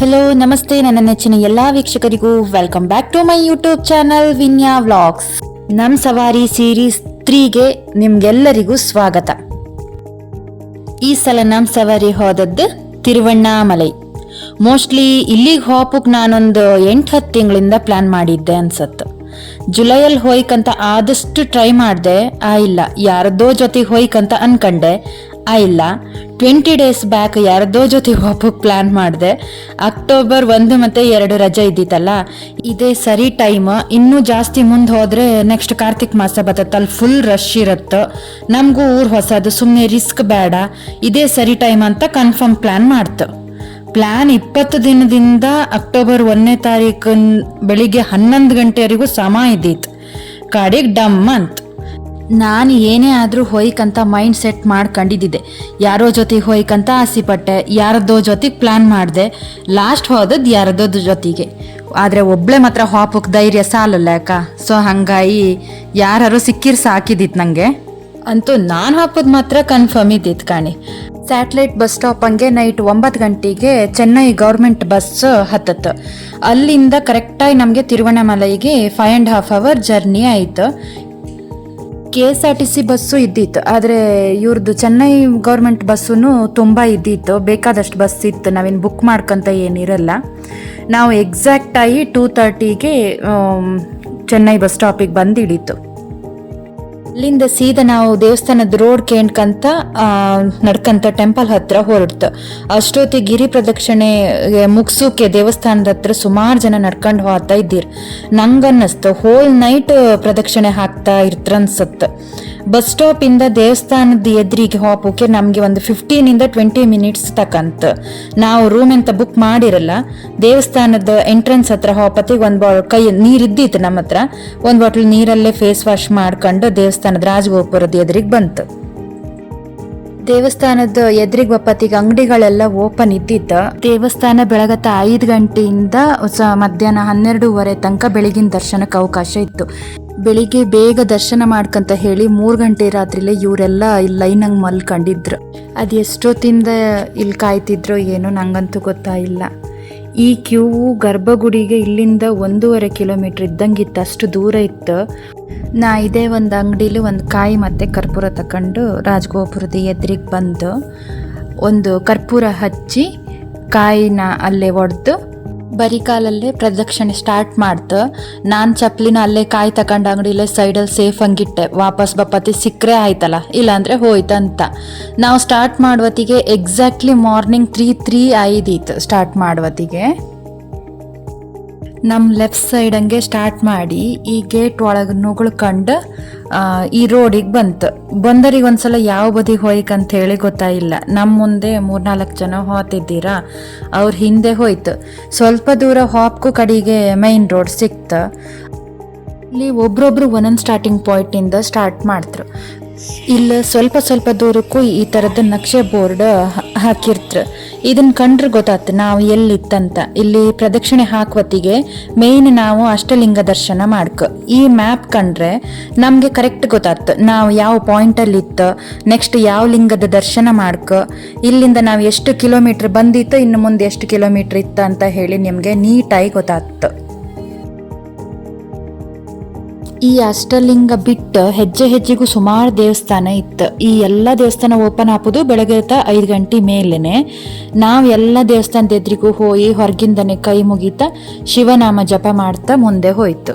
Hello ನಮಸ್ತೆ ನನ್ನ ನೆಚ್ಚಿನ ಎಲ್ಲಾ ವೀಕ್ಷಕರಿಗೂ. Welcome back to my YouTube channel Vinya vlogs ನಮ್ ಸವಾರಿ ಸೀರೀಸ್ ತ್ರೀಗೆ ನಿಮ್ಗೆಲ್ಲರಿಗೂ ಸ್ವಾಗತ. ಈ ಸಲ ನಮ್ ಸವಾರಿ ಹೋದದ್ದು ತಿರುವಣ್ಣಾಮಲೈ. ಮೋಸ್ಟ್ಲಿ ಇಲ್ಲಿಗೆ ಹೋಪುಕ್ ನಾನೊಂದು ಎಂಟು ಹತ್ತು ತಿಂಗಳಿಂದ ಪ್ಲಾನ್ ಮಾಡಿದ್ದೆ ಅನ್ಸತ್ತು. ಜುಲೈಯಲ್ಲಿ ಹೋಯ್ಕಂತ ಆದಷ್ಟು ಟ್ರೈ ಮಾಡಿದೆ. ಆ, ಇಲ್ಲ, ಯಾರದೋ ಜೊತೆಗೆ ಹೋಯ್ಕಂತ ಅನ್ಕಂಡೆ. ಇಲ್ಲ. ಟ್ವೆಂಟಿ ಡೇಸ್ ಬ್ಯಾಕ್ ಯಾರದೋ ಜೊತೆ ಹೋಗೋಕ್ಕೆ ಪ್ಲಾನ್ ಮಾಡಿದೆ. ಅಕ್ಟೋಬರ್ ಒಂದು ಮತ್ತೆ ಎರಡು ರಜೆ ಇದ್ದಿತ್ತಲ್ಲ. ಇದೇ ಸರಿ ಟೈಮ್ ಇನ್ನೂ ಜಾಸ್ತಿ ಮುಂದೆ ಹೋದರೆ ನೆಕ್ಸ್ಟ್ ಕಾರ್ತಿಕ್ ಮಾಸ ಬರ್ತೈತಲ್ಲಿ ಫುಲ್ ರಶ್ ಇರುತ್ತೆ. ನಮಗೂ ಊರು ಹೊಸದು ಸುಮ್ಮನೆ ರಿಸ್ಕ್ ಬೇಡ. ಇದೇ ಸರಿ ಟೈಮ್ ಅಂತ ಕನ್ಫರ್ಮ್ ಪ್ಲಾನ್ ಮಾಡ್ತು. ಪ್ಲಾನ್ ಇಪ್ಪತ್ತು ದಿನದಿಂದ ಅಕ್ಟೋಬರ್ ಒಂದನೇ ತಾರೀಕು ಬೆಳಿಗ್ಗೆ ಹನ್ನೊಂದು ಗಂಟೆವರೆಗೂ ಸಮ ಇದ್ದಿತ್ತು. ಕಾಡಿಗೆ ಡಮ್ ಅಂತ. ನಾನು ಏನೇ ಆದರೂ ಹೋಯ್ಕಂತ ಮೈಂಡ್ ಸೆಟ್ ಮಾಡ್ಕೊಂಡಿದ್ದೆ ಯಾರೋ ಜೊತೆಗೆ ಹೋಯ್ಕಂತ ಆಸೆಪಟ್ಟೆ ಯಾರದೋ ಜೊತೆಗೆ ಪ್ಲಾನ್ ಮಾಡಿದೆ ಲಾಸ್ಟ್ ಹೋದದ್ದು ಯಾರದೋ ಜೊತೆಗೆ. ಆದರೆ ಒಬ್ಳೆ ಮಾತ್ರ ಹಾಪಕ್ಕೆ ಧೈರ್ಯ ಸಾಲಲ್ಲ ಅಕ್ಕ ಸೊ ಹಂಗಾಗಿ ಯಾರು ಸಿಕ್ಕಿರ್ ಸಾಕಿದಿತ್ತು ನನಗೆ ಅಂತೂ ನಾನು ಹಾಪೋದು ಮಾತ್ರ ಕನ್ಫರ್ಮ್ ಇದ್ದಿತ್ತು ಕಾಣಿ. ಸ್ಯಾಟಲೈಟ್ ಬಸ್ ಸ್ಟಾಪ್ ಹಂಗೆ ನೈಟ್ ಒಂಬತ್ತು ಗಂಟೆಗೆ ಚೆನ್ನೈ ಗೌರ್ಮೆಂಟ್ ಬಸ್ ಹತ್ತತ್ತು ಅಲ್ಲಿಂದ ಕರೆಕ್ಟಾಗಿ ನಮಗೆ ತಿರುವಣ್ಣಾಮಲೈಗೆ five and half hour journey ಆಯಿತು. K S R T C bus ಇದ್ದಿತ್ತು. ಆದರೆ ಇವ್ರದ್ದು ಚೆನ್ನೈ ಗೌರ್ಮೆಂಟ್ ಬಸ್ಸು ತುಂಬ ಇದ್ದಿತ್ತು. ಬೇಕಾದಷ್ಟು ಬಸ್ ಇತ್ತು. ನಾವೇನು ಬುಕ್ ಮಾಡ್ಕೊಂತ ಏನಿರಲ್ಲ. ನಾವು ಎಕ್ಸಾಕ್ಟಾಗಿ ಟೂ ತರ್ಟಿಗೆ ಚೆನ್ನೈ ಬಸ್ ಸ್ಟಾಪಿಗೆ ಬಂದು ಅಲ್ಲಿಂದ ಸೀದಾ ನಾವು ದೇವಸ್ಥಾನದ ರೋಡ್ ಕೇಳ್ಕಂತ ನಡ್ಕಂತ ಟೆಂಪಲ್ ಹತ್ರ ಹೊರಡ್ತು. ಅಷ್ಟೊತ್ತಿಗೆ ಗಿರಿ ಪ್ರದಕ್ಷಿಣೆ ಮುಗಿಸೋಕೆ ದೇವಸ್ಥಾನದ ಹತ್ರ ಸುಮಾರು ಜನ ನಡ್ಕೊಂಡು ಹೋಗ್ತಾ ಇದ್ದೀರಿ. ನಂಗನ್ನಿಸ್ತು ಹೋಲ್ ನೈಟ್ ಪ್ರದಕ್ಷಿಣೆ ಹಾಕ್ತಾ ಇರ್ತ್ರ ಅನ್ಸತ್ತು ಸ್ಟಾಪ್ ಇಂದ ದೇವಸ್ಥಾನದ ಎದುರಿಗೆ ಹೋಗೋಕೆ ನಮಗೆ ಒಂದು ಫಿಫ್ಟೀನಿಂದ ಟ್ವೆಂಟಿ ಮಿನಿಟ್ಸ್ ತಕಂತ ನಾವು ರೂಮ್ ಅಂತ ಬುಕ್ ಮಾಡಿರಲ್ಲ, ದೇವಸ್ಥಾನದ ಎಂಟ್ರೆನ್ಸ್ ಹತ್ರ ಹೋಪತ್ತಿಗೆ ಒಂದು ಬಾ ಕೈ, ನೀರು ಇದ್ದಿತ್ತು ನಮ್ಮ ಹತ್ರ. ಒಂದು ಬಾಟ್ಲ್ ನೀರಲ್ಲೇ ಫೇಸ್ ವಾಶ್ ಮಾಡ್ಕೊಂಡು ದೇವಸ್ಥಾನದ ರಾಜಗೋಪುರದ ಎದುರಿಗೆ ಬಂತು. ದೇವಸ್ಥಾನದ ಎದುರಿಗೆ ಬಪ್ಪತ್ತಿಗೆ ಅಂಗಡಿಗಳೆಲ್ಲ ಓಪನ್ ಇದ್ದಿತ್ತು ದೇವಸ್ಥಾನ ಬೆಳಗತ್ತ ಐದು ಗಂಟೆಯಿಂದ ಮಧ್ಯಾಹ್ನ ಹನ್ನೆರಡೂವರೆ ತನಕ ಬೆಳಗಿನ ದರ್ಶನಕ್ಕೆ ಅವಕಾಶ ಇತ್ತು. ಬೆಳಿಗ್ಗೆ ಬೇಗ ದರ್ಶನ ಮಾಡ್ಕಂತ ಹೇಳಿ ಮೂರು ಗಂಟೆ ರಾತ್ರಿಲೇ ಇವರೆಲ್ಲ ಇಲ್ಲಿ ಲೈನಂಗೆ ಮಲ್ಕೊಂಡಿದ್ರು. ಅದು ಎಷ್ಟೊತ್ತಿಂದ ಇಲ್ಲಿ ಕಾಯ್ತಿದ್ರೋ ಏನೋ ನಂಗಂತೂ ಗೊತ್ತಾಯಿಲ್ಲ ಈ ಕ್ಯೂ ಗರ್ಭಗುಡಿಗೆ ಇಲ್ಲಿಂದ ಒಂದೂವರೆ ಕಿಲೋಮೀಟ್ರ್ ಇದ್ದಂಗಿತ್ತು, ಅಷ್ಟು ದೂರ ಇತ್ತು. ನಾ ಇದೇ ಒಂದು ಅಂಗಡಿಲಿ ಒಂದು ಕಾಯಿ ಮತ್ತು ಕರ್ಪೂರ ತಕೊಂಡು ರಾಜಗೋಪುರದ ಎದುರಿಗೆ ಬಂದು, ಒಂದು ಕರ್ಪೂರ ಹಚ್ಚಿ ಕಾಯಿನ ಅಲ್ಲೇ ಒಡೆದು ಬರೀ ಕಾಲಲ್ಲೇ ಪ್ರದಕ್ಷಿಣೆ ಸ್ಟಾರ್ಟ್ ಮಾಡ್ತ. ನಾನು ಚಪ್ಲಿನ ಅಲ್ಲೇ ಕಾಯಿ ತಗೊಂಡು ಅಂಗಡಿಲೇ ಸೈಡಲ್ಲಿ ಸೇಫ್ ಹಂಗಿಟ್ಟೆ ವಾಪಸ್ ಬಪ್ಪತಿ ಸಿಕ್ಕರೆ ಆಯ್ತಲ್ಲ, ಇಲ್ಲಾಂದರೆ ಹೋಯ್ತಂತ ನಾವು ಸ್ಟಾರ್ಟ್ ಮಾಡುವತ್ತಿಗೆ ಎಕ್ಸಾಕ್ಟ್ಲಿ ಮಾರ್ನಿಂಗ್ ತ್ರೀ ತ್ರೀ ಇತ್ತು ಸ್ಟಾರ್ಟ್ ಮಾಡುವತ್ತಿಗೆ ನಮ್ಮ ಲೆಫ್ಟ್ ಸೈಡ್ ಹಂಗೆ ಸ್ಟಾರ್ಟ್ ಮಾಡಿ ಈ ಗೇಟ್ ಒಳಗೆ ನುಗ್ಳ್ಕೊಂಡು ಈ ರೋಡಿಗೆ ಬಂತು. ಬಂದರಿಗೆ ಒಂದ್ಸಲ ಯಾವ ಬದಿಗೆ ಹೋಯ್ಕಂತ ಹೇಳಿ ಗೊತ್ತಾಯಿಲ್ಲ. ನಮ್ಮ ಮುಂದೆ ಮೂರ್ನಾಲ್ಕು ಜನ ಹೋತಿದ್ದೀರಾ ಅವ್ರ ಹಿಂದೆ ಹೋಯ್ತು. ಸ್ವಲ್ಪ ದೂರ ಹಾಪ್ಕು ಕಡೆಗೆ ಮೈನ್ ರೋಡ್ ಸಿಕ್ತು. ಇಲ್ಲಿ ಒಬ್ರೊಬ್ರು ಒಂದೊಂದು ಸ್ಟಾರ್ಟಿಂಗ್ ಪಾಯಿಂಟಿಂದ ಸ್ಟಾರ್ಟ್ ಮಾಡ್ತರು. ಇಲ್ಲ, ಸ್ವಲ್ಪ ಸ್ವಲ್ಪ ದೂರಕ್ಕೂ ಈ ಥರದ ನಕ್ಷೆ ಬೋರ್ಡ್ ಹಾಕಿರ್ತ್ರ. ಇದನ್ನ ಕಂಡ್ರೆ ಗೊತ್ತಾಗ್ತದೆ ನಾವು ಎಲ್ಲಿತ್ತಂತ. ಇಲ್ಲಿ ಪ್ರದಕ್ಷಿಣೆ ಹಾಕುವತ್ತಿಗೆ ಮೇಯ್ನ್ ನಾವು ಅಷ್ಟಲಿಂಗ ದರ್ಶನ ಮಾಡ್ಕ. ಈ ಮ್ಯಾಪ್ ಕಂಡ್ರೆ ನಮಗೆ ಕರೆಕ್ಟ್ ಗೊತ್ತಾಗ್ತು ನಾವು ಯಾವ ಪಾಯಿಂಟಲ್ಲಿ ಇತ್ತು ನೆಕ್ಸ್ಟ್ ಯಾವ ಲಿಂಗದ ದರ್ಶನ ಮಾಡ್ಕ, ಇಲ್ಲಿಂದ ನಾವು ಎಷ್ಟು ಕಿಲೋಮೀಟ್ರ್ ಬಂದಿತ್ತು, ಇನ್ನು ಮುಂದೆ ಎಷ್ಟು ಕಿಲೋಮೀಟ್ರ್ ಇತ್ತು ಅಂತ ಹೇಳಿ ನಿಮಗೆ ನೀಟಾಗಿ ಗೊತ್ತಾಗ್ತು ಈ ಅಷ್ಟಲಿಂಗ ಬಿಟ್ಟು ಹೆಜ್ಜೆ ಹೆಜ್ಜೆಗೂ ಸುಮಾರು ದೇವಸ್ಥಾನ ಇತ್ತು. ಈ ಎಲ್ಲ ದೇವಸ್ಥಾನ ಓಪನ್ ಆಪುದು ಬೆಳಗ್ಗೆ ಐದು ಗಂಟೆ ಮೇಲೇನೆ. ನಾವು ಎಲ್ಲ ದೇವಸ್ಥಾನದ ಎದ್ರಿಗೂ ಹೋಗಿ ಹೊರಗಿಂದನೆ ಕೈ ಮುಗೀತಾ ಶಿವನಾಮ ಜಪ ಮಾಡ್ತಾ ಮುಂದೆ ಹೋಯ್ತು.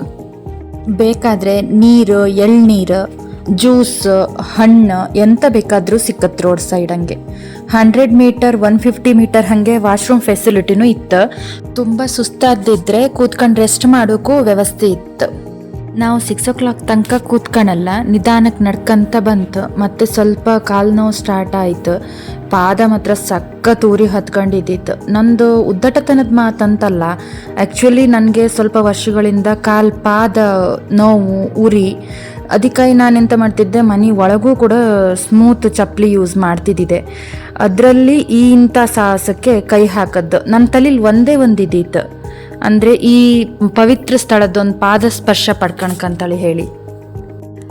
ಬೇಕಾದ್ರೆ ನೀರು, ಎಳ್ನೀರು, ಜ್ಯೂಸ್, ಹಣ್ಣು ಎಂತ ಬೇಕಾದರೂ ಸಿಕ್ಕತ್ ರೋಡ್ ಸೈಡ್ ಹಂಗೆ. Hundred metre, one fifty metre ಹಾಗೆ ವಾಶ್ರೂಮ್ ಫೆಸಿಲಿಟಿನೂ ಇತ್ತು. ತುಂಬ ಸುಸ್ತಾದಿದ್ರೆ ಕೂತ್ಕೊಂಡು ರೆಸ್ಟ್ ಮಾಡೋಕ್ಕೂ ವ್ಯವಸ್ಥೆ ಇತ್ತು. ನಾವು ಸಿಕ್ಸ್ ಓ ಕ್ಲಾಕ್ ತನಕ ಕೂತ್ಕೊಳಲ್ಲ ನಿಧಾನಕ್ಕೆ ನಡ್ಕಂತ ಬಂತು. ಮತ್ತೆ ಸ್ವಲ್ಪ ಕಾಲು ನೋವು ಸ್ಟಾರ್ಟ್ ಆಯಿತು. ಪಾದ ಮಾತ್ರ ಸಕ್ಕ ತೂರಿ ಹತ್ಕೊಂಡಿದ್ದಿತ್ತು. ನಂದು ಉದ್ದಟತನದ ಮಾತಂತಲ್ಲ ಆ್ಯಕ್ಚುಲಿ ನನಗೆ ಸ್ವಲ್ಪ ವರ್ಷಗಳಿಂದ ಕಾಲು, ಪಾದ ನೋವು, ಉರಿ ಅದಕ್ಕಾಗಿ ನಾನು ಎಂತ ಮಾಡ್ತಿದ್ದೆ, ಮನೆ ಒಳಗೂ ಕೂಡ ಸ್ಮೂತ್ ಚಪ್ಪಲಿ ಯೂಸ್ ಮಾಡ್ತಿದ್ದಿದೆ. ಅದರಲ್ಲಿ ಈ ಇಂಥ ಸಾಹಸಕ್ಕೆ ಕೈ ಹಾಕದ್ದು. ನನ್ನ ತಲೀಲಿ ಒಂದೇ ಒಂದಿದ್ದಿತ್ತು. ಅಂದರೆ ಈ ಪವಿತ್ರ ಸ್ಥಳದೊಂದು ಪಾದ ಸ್ಪರ್ಶ ಪಡ್ಕಣ್ಕಂತೇಳಿ ಹೇಳಿ.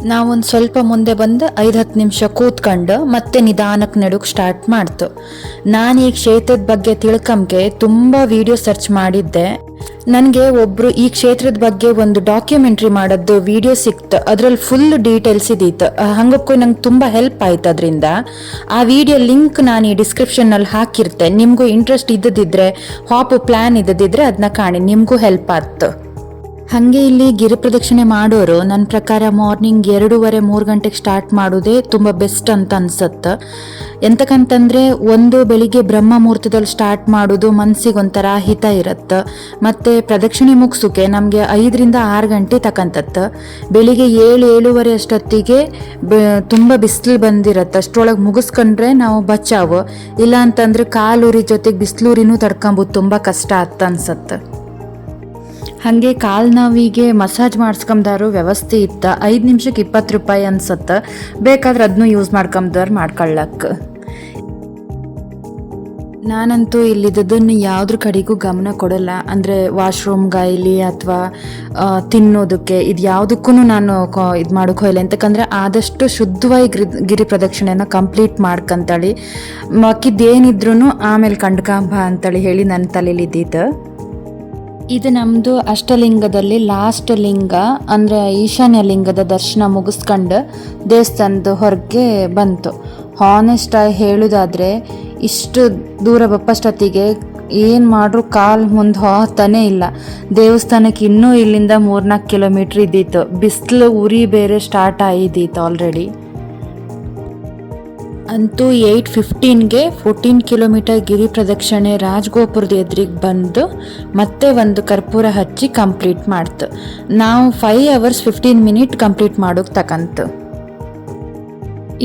ನಾವೊಂದು ಸ್ವಲ್ಪ ಮುಂದೆ ಬಂದು ಐದು ಹತ್ತು ನಿಮಿಷ ಕೂತ್ಕೊಂಡು ಮತ್ತೆ ನಿಧಾನಕ್ಕೆ ನಡುಕ್ ಸ್ಟಾರ್ಟ್ ಮಾಡ್ತು. ನಾನು ಈ ಕ್ಷೇತ್ರದ ಬಗ್ಗೆ ತಿಳ್ಕಂಗೆ ತುಂಬ ವಿಡಿಯೋ ಸರ್ಚ್ ಮಾಡಿದ್ದೆ. ನನಗೆ ಒಬ್ರು ಈ ಕ್ಷೇತ್ರದ ಬಗ್ಗೆ ಒಂದು ಡಾಕ್ಯುಮೆಂಟ್ರಿ ಮಾಡೋದು ವಿಡಿಯೋ ಸಿಕ್ತು. ಅದ್ರಲ್ಲಿ ಫುಲ್ ಡೀಟೇಲ್ಸ್ ಇದ್ದಿತ್ತು ಹಂಗಕ್ಕೂ ನಂಗೆ ತುಂಬ ಹೆಲ್ಪ್ ಆಯ್ತು ಅದರಿಂದ. ಆ ವಿಡಿಯೋ ಲಿಂಕ್ ನಾನು ಈ ಡಿಸ್ಕ್ರಿಪ್ಷನ್ನಲ್ಲಿ ಹಾಕಿರ್ತೆ. ನಿಮಗೂ ಇಂಟ್ರೆಸ್ಟ್ ಇದ್ದದಿದ್ರೆ ಹಾಪು ಪ್ಲ್ಯಾನ್ ಇದ್ದದಿದ್ರೆ ಅದನ್ನ ಕಾಣಿ. ನಿಮಗೂ ಹೆಲ್ಪ್ ಆಯ್ತು. ಹಾಗೆ ಇಲ್ಲಿ ಗಿರಿ ಪ್ರದಕ್ಷಿಣೆ ಮಾಡೋರು ನನ್ನ ಪ್ರಕಾರ ಮಾರ್ನಿಂಗ್ ಎರಡೂವರೆ, ಮೂರು ಗಂಟೆಗೆ ಸ್ಟಾರ್ಟ್ ಮಾಡೋದೇ ತುಂಬ ಬೆಸ್ಟ್ ಅಂತ ಅನ್ಸುತ್ತೆ. ಎಂತಕ್ಕಂತಂದರೆ ಒಂದು ಬೆಳಿಗ್ಗೆ ಬ್ರಹ್ಮ ಮುಹೂರ್ತದಲ್ಲಿ ಸ್ಟಾರ್ಟ್ ಮಾಡೋದು ಮನ್ಸಿಗೆ ಒಂಥರ ಹಿತ ಇರುತ್ತೆ. ಮತ್ತು ಪ್ರದಕ್ಷಿಣೆ ಮುಗಿಸೋಕೆ ನಮಗೆ ಐದರಿಂದ ಆರು ಗಂಟೆ ತಕಂತತ್ತು. ಬೆಳಿಗ್ಗೆ ಏಳು, ಏಳುವರೆ ಅಷ್ಟೊತ್ತಿಗೆ ತುಂಬ ಬಿಸಿಲು ಬಂದಿರತ್ತೆ. ಅಷ್ಟರೊಳಗೆ ಮುಗಿಸ್ಕೊಂಡ್ರೆ ನಾವು ಬಚಾವು. ಇಲ್ಲ ಅಂತಂದ್ರೆ ಕಾಲೂರಿ ಜೊತೆಗೆ ಬಿಸಿಲೂರಿನೂ ತಡ್ಕೊಂಬೋದು ತುಂಬ ಕಷ್ಟ ಆತ ಅನ್ಸತ್ತೆ. ಹಾಗೆ ಕಾಲ್ ನಾವಿಗೆ ಮಸಾಜ್ ಮಾಡಿಸ್ಕೊಂಬಾರು ವ್ಯವಸ್ಥೆ ಇತ್ತ ಐದು ನಿಮಿಷಕ್ಕೆ ಇಪ್ಪತ್ತು ರೂಪಾಯಿ ಅನ್ಸತ್ತೆ. ಬೇಕಾದ್ರೆ ಅದನ್ನೂ ಯೂಸ್ ಮಾಡ್ಕೊಂಬಾರು ಮಾಡ್ಕೊಳ್ಳಕ್ಕೆ ನಾನಂತೂ ಇಲ್ಲಿದ್ದದನ್ನು ಯಾವುದ್ರ ಕಡೆಗೂ ಗಮನ ಕೊಡಲ್ಲ. ಅಂದರೆ ವಾಶ್ರೂಮ್ಗಾಗಲಿ ಅಥವಾ ತಿನ್ನೋದಕ್ಕೆ ಇದು ಯಾವುದಕ್ಕೂ ನಾನು ಇದು ಮಾಡೋಕೆ ಹೋಗಿಲ್ಲ ಅಂತಕ್ಕಂದರೆ ಆದಷ್ಟು ಶುದ್ಧವಾಗಿ ಗಿರಿ ಗಿರಿ ಪ್ರದಕ್ಷಿಣೆನ ಕಂಪ್ಲೀಟ್ ಮಾಡ್ಕಂತೇಳಿ. ಮಕ್ಕಿದ್ದೇನಿದ್ರೂ ಆಮೇಲೆ ಕಂಡ್ಕಂಬ ಅಂತೇಳಿ ಹೇಳಿ ನನ್ನ ತಲೆಲಿದ್ದಿತ್ತು ಇದು ನಮ್ಮದು ಅಷ್ಟಲಿಂಗದಲ್ಲಿ ಲಾಸ್ಟ್ ಲಿಂಗ, ಅಂದರೆ ಈಶಾನ್ಯ ಲಿಂಗದ ದರ್ಶನ ಮುಗಿಸ್ಕೊಂಡು ದೇವಸ್ಥಾನದ ಹೊರಗೆ ಬಂತು. ಹಾನೆಸ್ಟ್ ಆಗಿ ಹೇಳೋದಾದರೆ, ಇಷ್ಟು ದೂರ ಬಪ್ಪಷ್ಟೊತ್ತಿಗೆ ಏನು ಮಾಡ್ರು ಕಾಲು ಮುಂದೆ ಹೋಗ್ತಾನೆ ಇಲ್ಲ. ದೇವಸ್ಥಾನಕ್ಕೆ ಇನ್ನೂ ಇಲ್ಲಿಂದ ಮೂರ್ನಾಲ್ಕು ಕಿಲೋಮೀಟ್ರ್ ಇದ್ದಿತ್ತು. ಬಿಸಿಲು ಉರಿ ಬೇರೆ ಸ್ಟಾರ್ಟ್ ಆಗಿದ್ದಿತ್ತು ಆಲ್ರೆಡಿ ಅಂತೂ ಏಯ್ಟ್ ಫಿಫ್ಟೀನ್ಗೆ ಫೋರ್ಟೀನ್ ಕಿಲೋಮೀಟರ್ ಗಿರಿ ಪ್ರದಕ್ಷಿಣೆ ರಾಜಗೋಪುರದ ಎದುರಿಗೆ ಬಂದು ಮತ್ತೆ ಒಂದು ಕರ್ಪೂರ ಹಚ್ಚಿ ಕಂಪ್ಲೀಟ್ ಮಾಡ್ತು. ನಾವು five hours fifteen minute complete ಮಾಡೋಕೆ ತಕಂತು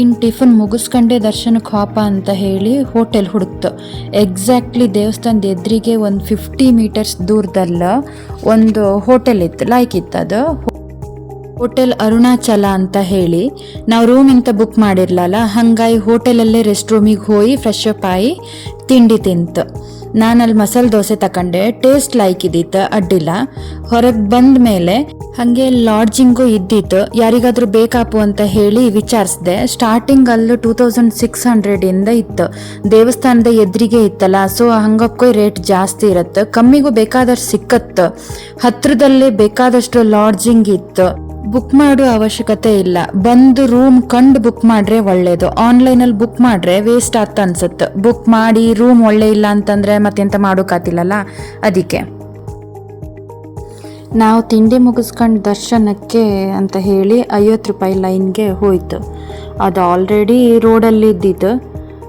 ಇನ್ನು ಟಿಫನ್ ಮುಗಿಸ್ಕೊಂಡೆ ದರ್ಶನಕ್ಕೆ ಹೋಪ ಅಂತ ಹೇಳಿ ಹೋಟೆಲ್ ಹುಡುಕ್ತು. ಎಕ್ಸಾಕ್ಟ್ಲಿ ದೇವಸ್ಥಾನದ ಎದುರಿಗೆ ಒಂದು ಫಿಫ್ಟಿ ಮೀಟರ್ಸ್ ದೂರದಲ್ಲ ಒಂದು ಹೋಟೆಲ್ ಇತ್ತು ಲೈಕ್ ಇತ್ತು ಅದು. ಹೋಟೆಲ್ ಅರುಣಾಚಲ ಅಂತ ಹೇಳಿ. ನಾವು ರೂಮ್ ಇಂತ ಬುಕ್ ಮಾಡಿರ್ಲಲ್ಲ, ಹಂಗಾಗಿ ಹೋಟೆಲಲ್ಲೇ ರೆಸ್ಟ್ ರೂಮಿಗೆ ಹೋಗಿ ಫ್ರೆಶ್ ಅಪ್ ಆಗಿ ತಿಂಡಿ ತಿಂತು. ನಾನು ಅಲ್ಲಿ ಮಸಾಲೆ ದೋಸೆ ತಕೊಂಡೆ ಟೇಸ್ಟ್ ಲೈಕ್ ಇದ್ದಿತ್ತು ಅಡ್ಡಿಲ್ಲ. ಹೊರಗೆ ಬಂದ ಮೇಲೆ ಹಾಗೆ ಲಾಡ್ಜಿಂಗು ಇದ್ದಿತ್ತು. ಯಾರಿಗಾದರೂ ಬೇಕಾಪು ಅಂತ ಹೇಳಿ ವಿಚಾರಿಸಿದೆ. ಸ್ಟಾರ್ಟಿಂಗ್ ಅಲ್ಲಿ ಟೂ ತೌಸಂಡ್ ಸಿಕ್ಸ್ ಹಂಡ್ರೆಡಿಂದ ಇತ್ತು. ದೇವಸ್ಥಾನದ ಎದುರಿಗೆ ಇತ್ತಲ್ಲ ಸೊ ಹಂಗಕ್ಕೂ ರೇಟ್ ಜಾಸ್ತಿ ಇರುತ್ತೆ. ಕಮ್ಮಿಗೂ ಬೇಕಾದಷ್ಟು ಸಿಕ್ಕತ್ತು. ಹತ್ರದಲ್ಲೇ ಬೇಕಾದಷ್ಟು ಲಾಡ್ಜಿಂಗ್ ಇತ್ತು. ಬುಕ್ ಮಾಡೋ ಅವಶ್ಯಕತೆ ಇಲ್ಲ. ಬಂದು ರೂಮ್ ಕಂಡು ಬುಕ್ ಮಾಡ್ರೆ ಒಳ್ಳೇದು. ಆನ್ಲೈನಲ್ಲಿ ಬುಕ್ ಮಾಡ್ರೆ ವೇಸ್ಟ್ ಆಗ್ತಾ ಅನ್ಸುತ್ತೆ. ಬುಕ್ ಮಾಡಿ ರೂಮ್ ಒಳ್ಳೆ ಇಲ್ಲ ಅಂತಂದ್ರೆ ಮತ್ತೆಂತ ಮಾಡೋಕ್ಕಾತಿಲ್ಲಲ್ಲ ಅದಕ್ಕೆ. ನಾವು ತಿಂಡಿ ಮುಗಿಸ್ಕೊಂಡು ದರ್ಶನಕ್ಕೆ ಅಂತ ಹೇಳಿ ಐವತ್ತು ರೂಪಾಯಿ ಲೈನ್ಗೆ ಹೋಯ್ತು. ಅದು ಆಲ್ರೆಡಿ ರೋಡಲ್ಲಿ ಇದ್ದಿತ್ತು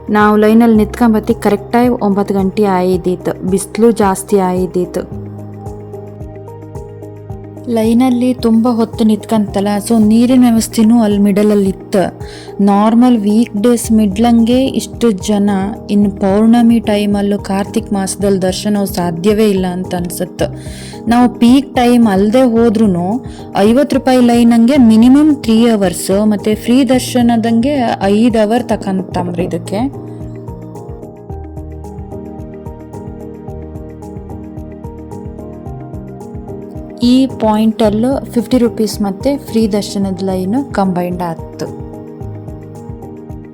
ನಾವು ಲೈನಲ್ಲಿ ನಿಂತ್ಕೊಂಬತ್ತಿ ಕರೆಕ್ಟಾಗಿ ಒಂಬತ್ತು ಗಂಟೆ ಆಯಿದ್ದಿತ್ತು ಬಿಸಿಲು ಜಾಸ್ತಿ ಆಯಿದ್ದಿತ್ತು ಲೈನಲ್ಲಿ ತುಂಬ ಹೊತ್ತು ನಿತ್ಕಂತಲ್ಲ ಸೊ ನೀರಿನ ವ್ಯವಸ್ಥೆನೂ ಅಲ್ಲಿ ಮಿಡಲಲ್ಲಿ ಇತ್ತು ನಾರ್ಮಲ್ ವೀಕ್ ಡೇಸ್ ಮಿಡ್ಲಂಗೆ ಇಷ್ಟು ಜನ, ಇನ್ನು ಪೌರ್ಣಮಿ ಟೈಮಲ್ಲೂ ಕಾರ್ತಿಕ್ ಮಾಸದಲ್ಲಿ ದರ್ಶನ ಸಾಧ್ಯವೇ ಇಲ್ಲ ಅಂತ ಅನ್ಸುತ್ತೆ. ನಾವು ಪೀಕ್ ಟೈಮ್ ಅಲ್ಲದೆ ಹೋದ್ರೂ ಐವತ್ತು ರೂಪಾಯಿ ಲೈನಂಗೆ ಮಿನಿಮಮ್ ತ್ರೀ ಅವರ್ಸ್ ಮತ್ತು ಫ್ರೀ ದರ್ಶನದಂಗೆ ಐದು ಅವರ್ ತಕಂತಂಬ್ರಿ ಇದಕ್ಕೆ. ಈ ಪಾಯಿಂಟಲ್ಲೂ ಫಿಫ್ಟಿ ರುಪೀಸ್ ಮತ್ತು ಫ್ರೀ ದರ್ಶನದ ಲೈನು ಕಂಬೈಂಡ್ ಆಯ್ತು.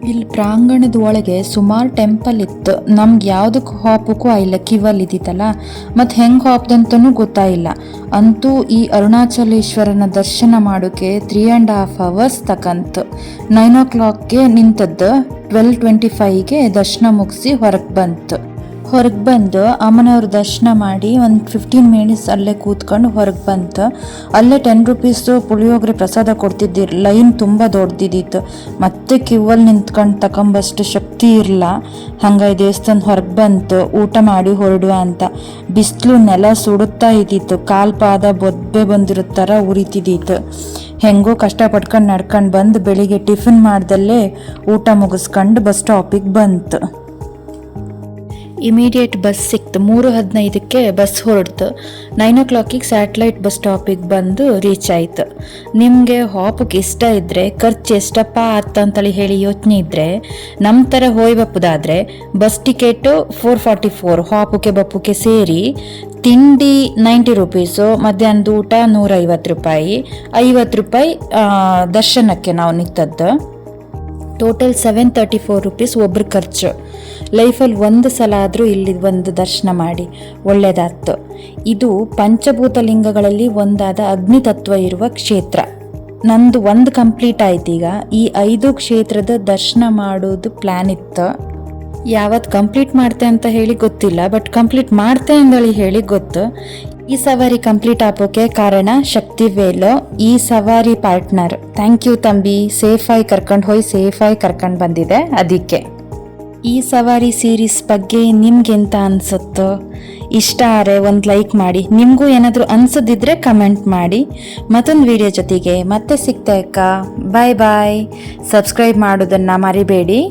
ಇಲ್ಲಿ ಪ್ರಾಂಗಣದ ಒಳಗೆ ಸುಮಾರು ಟೆಂಪಲ್ ಇತ್ತು. ನಮ್ಗೆ ಯಾವುದಕ್ಕೆ ಹಾಪಕ್ಕೂ ಆಯಿಲ್ಲ ಕಿವಲ್ ಇದ್ದಿತ್ತಲ್ಲ? ಮತ್ತು ಹೆಂಗೆ ಹಾಪ್ದಂತನೂ ಗೊತ್ತಾಯಿಲ್ಲ ಅಂತೂ ಈ ಅರುಣಾಚಲೇಶ್ವರನ ದರ್ಶನ ಮಾಡೋಕ್ಕೆ ತ್ರೀ ಆ್ಯಂಡ್ ಹಾಫ್ ಅವರ್ಸ್ ತಕಂತು. ನೈನ್ ಓ ಕ್ಲಾಕ್ಗೆ ನಿಂತದ್ದು ಟ್ವೆಲ್ ಟ್ವೆಂಟಿ ಫೈವ್ಗೆ ದರ್ಶನ ಮುಗಿಸಿ ಹೊರಗೆ ಬಂತು. ಹೊರಗೆ ಬಂದು ಅಮ್ಮನವ್ರ ದರ್ಶನ ಮಾಡಿ ಒಂದು ಫಿಫ್ಟೀನ್ ಮಿನಿಟ್ಸ್ ಅಲ್ಲೇ ಕೂತ್ಕೊಂಡು ಹೊರಗೆ ಬಂತು. ಅಲ್ಲೇ ಟೆನ್ ರುಪೀಸು ಪುಳಿಯೋಗರೆ ಪ್ರಸಾದ ಕೊಡ್ತಿದ್ದಿರ್ ಲೈನ್ ತುಂಬ ದೊಡ್ಡದಿದ್ದಿತ್ತು ಮತ್ತೆ ಕ್ಯೂವಲ್ಲಿ ನಿಂತ್ಕೊಂಡು ತಗೊಂಬಷ್ಟು ಶಕ್ತಿ ಇರಲ್ಲ ಹಂಗಾಗಿ ದೇವಸ್ಥಾನ ಹೊರಗೆ ಬಂತು, ಊಟ ಮಾಡಿ ಹೊರಡುವ ಅಂತ. ಬಿಸಿಲು ನೆಲ ಸುಡುತ್ತಾ ಇದ್ದಿತ್ತು, ಕಾಲು ಪಾದ ಬೊಬ್ಬೆ ಬಂದಿರೋ ಥರ ಉರಿತಿದ್ದಿತ್ತು. ಹೆಂಗೋ ಕಷ್ಟಪಟ್ಕೊಂಡು ನಡ್ಕೊಂಡು ಬಂದು ಬೆಳಿಗ್ಗೆ ಟಿಫಿನ್ ಮಾಡ್ದಲ್ಲೇ ಊಟ ಮುಗಿಸ್ಕೊಂಡು ಬಸ್ ಸ್ಟಾಪಿಗೆ ಬಂತು. ಇಮಿಡಿಯೇಟ್ ಬಸ್ ಸಿಕ್ತು. ಮೂರು ಹದಿನೈದಕ್ಕೆ ಬಸ್ ಹೊರಡ್ತು. ನೈನ್ ಓ ಕ್ಲಾಕಿಗೆ ಸ್ಯಾಟಲೈಟ್ ಬಸ್ ಸ್ಟಾಪಿಗೆ ಬಂದು ರೀಚ್ ಆಯಿತು. ನಿಮಗೆ ಹಾಪಕ್ಕೆ ಇಷ್ಟ ಇದ್ದರೆ ಖರ್ಚು ಎಷ್ಟಪ್ಪ ಆತ ಅಂತೇಳಿ ಹೇಳಿ ಯೋಚನೆ ಇದ್ದರೆ ನಮ್ಮ ಥರ ಹೋಯ್ಬಪ್ಪದಾದರೆ, bus ticket four forty four ಹಾಪುಕೆ ಬಪ್ಪುಕೆ ಸೇರಿ ತಿಂಡಿ ನೈಂಟಿ ರುಪೀಸು, ಮಧ್ಯಾಹ್ನದ ಊಟ ನೂರೈವತ್ತು ರೂಪಾಯಿ. ಐವತ್ತು ರೂಪಾಯಿ ದರ್ಶನಕ್ಕೆ ನಾವು ನಿಂತದ್ದು. Total seven thirty four rupees ಒಬ್ರ ಖರ್ಚು. ಲೈಫಲ್ಲಿ ಒಂದು ಸಲ ಆದರೂ ಇಲ್ಲಿ ಒಂದು ದರ್ಶನ ಮಾಡಿ. ಒಳ್ಳೆಯದಾಯ್ತು ಇದು ಪಂಚಭೂತ ಲಿಂಗಗಳಲ್ಲಿ ಒಂದಾದ ಅಗ್ನಿ ತತ್ವ ಇರುವ ಕ್ಷೇತ್ರ. ನಂದು ಒಂದು ಕಂಪ್ಲೀಟ್ ಆಯ್ತು ಈಗ ಈ ಐದು ಕ್ಷೇತ್ರದ ದರ್ಶನ ಮಾಡೋದು ಪ್ಲ್ಯಾನ್ ಇತ್ತು. ಯಾವತ್ತು ಕಂಪ್ಲೀಟ್ ಮಾಡ್ತೆ ಅಂತ ಹೇಳಿ ಗೊತ್ತಿಲ್ಲ, ಬಟ್ ಕಂಪ್ಲೀಟ್ ಮಾಡ್ತೆ ಅಂದೇಳಿ ಹೇಳಿ ಗೊತ್ತು. ಈ ಸವಾರಿ ಕಂಪ್ಲೀಟ್ ಆಗೋಕೆ ಕಾರಣ ಶಕ್ತಿ ವೇಲೋ, ಈ ಸವಾರಿ ಪಾರ್ಟ್ನರ್. Thank you Thambi. ಸೇಫಾಗಿ ಕರ್ಕೊಂಡು ಹೋಗಿ ಸೇಫಾಗಿ ಕರ್ಕೊಂಡು ಬಂದಿದೆ. ಅದಕ್ಕೆ. ಈ ಸವಾರಿ ಸೀರೀಸ್ ಬಗ್ಗೆ ನಿಮ್ಗೆಂತ ಅನ್ಸುತ್ತೋ? ಇಷ್ಟ ಆದರೆ ಒಂದು ಲೈಕ್ ಮಾಡಿ. ನಿಮಗೂ ಏನಾದರೂ ಅನಿಸೋದಿದ್ರೆ ಕಮೆಂಟ್ ಮಾಡಿ. ಮತ್ತೊಂದು ವಿಡಿಯೋ ಜೊತೆಗೆ ಮತ್ತೆ ಸಿಗ್ತಾ ಅಕ್ಕ. ಬಾಯ್ ಬಾಯ್ ಸಬ್ಸ್ಕ್ರೈಬ್ ಮಾಡೋದನ್ನು ಮರಿಬೇಡಿ.